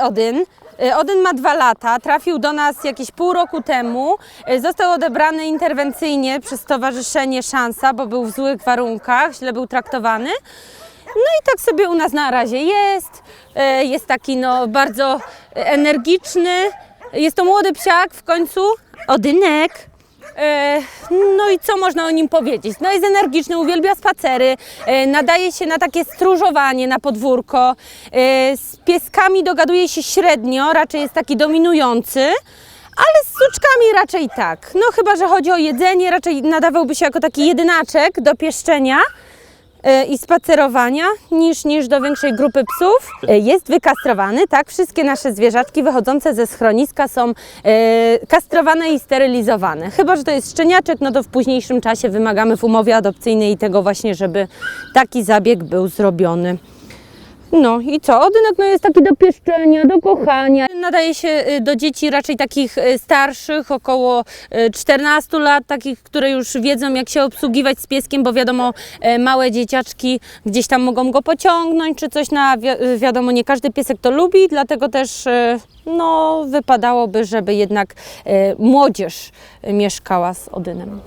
Odyn. E, Odyn ma dwa lata, trafił do nas jakieś pół roku temu. E, Został odebrany interwencyjnie przez Stowarzyszenie Szansa, bo był w złych warunkach, źle był traktowany. No i tak sobie u nas na razie jest. E, Jest taki no bardzo energiczny. Jest to młody psiak w końcu, Odynek. E, No i co można o nim powiedzieć? No jest energiczny, uwielbia spacery, e, nadaje się na takie stróżowanie na podwórko. E, Z pieskami dogaduje się średnio, raczej jest taki dominujący. Ale z suczkami raczej tak. No chyba, że chodzi o jedzenie, raczej nadawałby się jako taki jedynaczek do pieszczenia i spacerowania niż, niż do większej grupy psów. E, Jest wykastrowany, tak? Wszystkie nasze zwierzaczki wychodzące ze schroniska są e, kastrowane i sterylizowane. Chyba, że to jest szczeniaczek, no to w późniejszym czasie wymagamy w umowie adopcyjnej tego właśnie, żeby taki zabieg był zrobiony. No i co? Odynek no jest taki do pieszczenia, do kochania. Nadaje się y, do dzieci raczej takich y, starszych, około y, 14 lat, takich, które już wiedzą jak się obsługiwać z pieskiem, bo wiadomo, e, małe dzieciaczki gdzieś tam mogą go pociągnąć czy coś, na wi- y, wiadomo, nie każdy piesek to lubi, dlatego też y, no, wypadałoby, żeby jednak e, młodzież mieszkała z Odynem.